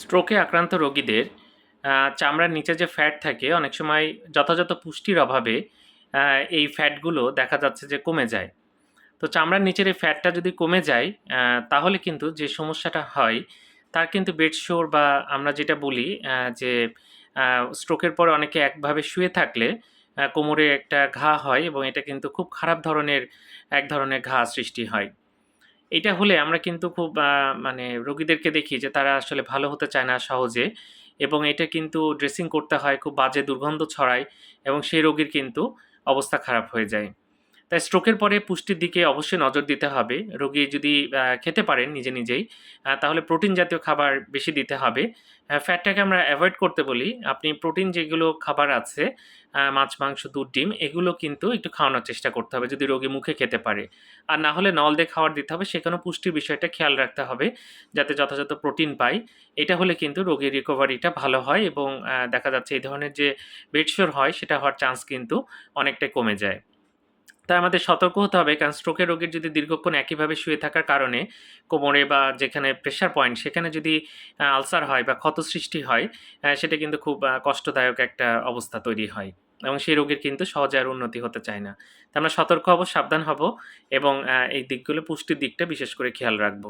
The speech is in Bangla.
স্ট্রোকে আক্রান্ত রোগীদের চামড়ার নিচে যে ফ্যাট থাকে, অনেক সময় যথাযথ পুষ্টির অভাবে এই ফ্যাটগুলো দেখা যাচ্ছে যে কমে যায়। তো চামড়ার নিচের এই ফ্যাটটা যদি কমে যায় তাহলে কিন্তু যে সমস্যাটা হয়, তার কিন্তু বেড শোর বা আমরা যেটা বলি যে স্ট্রোকের পরে অনেকে একভাবে শুয়ে থাকলে কোমরে একটা ঘা হয় এবং এটা কিন্তু খুব খারাপ ধরনের, এক ধরনের ঘা সৃষ্টি হয়। এটা হলে আমরা কিন্তু খুব মানে রোগীদেরকে দেখি যে তারা আসলে ভালো হতে চায় না সহজে এবং এটা কিন্তু ড্রেসিং করতে হয়, খুব বাজে দুর্গন্ধ ছড়ায় এবং সেই রোগীর কিন্তু অবস্থা খারাপ হয়ে যায়। তাই স্ট্রোকের পরে পুষ্টির দিকে অবশ্যই নজর দিতে হবে। রোগী যদি খেতে পারেন নিজে নিজেই তাহলে প্রোটিন জাতীয় খাবার বেশি দিতে হবে। ফ্যাটটাকে আমরা অ্যাভয়েড করতে বলি। আপনি প্রোটিন যেগুলো খাবার আছে মাছ, মাংস, দুধ, ডিম, এগুলো কিন্তু একটু খাওয়ানোর চেষ্টা করতে হবে যদি রোগী মুখে খেতে পারে। আর না হলে নল দিয়ে খাবার দিতে হবে, সেখানেও পুষ্টির বিষয়টা খেয়াল রাখতে হবে যাতে যথাযথ প্রোটিন পাই। এটা হলে কিন্তু রোগীর রিকভারিটা ভালো হয় এবং দেখা যাচ্ছে এই ধরনের যে বেডশোর হয়, সেটা হওয়ার চান্স কিন্তু অনেকটাই কমে যায়। তাই আমাদের সতর্ক হতে হবে। কারণ স্ট্রোকের রোগীর যদি দীর্ঘক্ষণ একইভাবে শুয়ে থাকার কারণে কোমরে বা যেখানে প্রেশার পয়েন্ট সেখানে যদি আলসার হয় বা ক্ষত সৃষ্টি হয় সেটা কিন্তু খুব কষ্টদায়ক একটা অবস্থা তৈরি হয়। এবং সেই রোগের কিন্তু সহজে আর উন্নতি হতে চায় না। আমরা সতর্ক হব, সাবধান হব এবং এই দিকগুলো পুষ্টির দিকটা বিশেষ করে খেয়াল রাখব।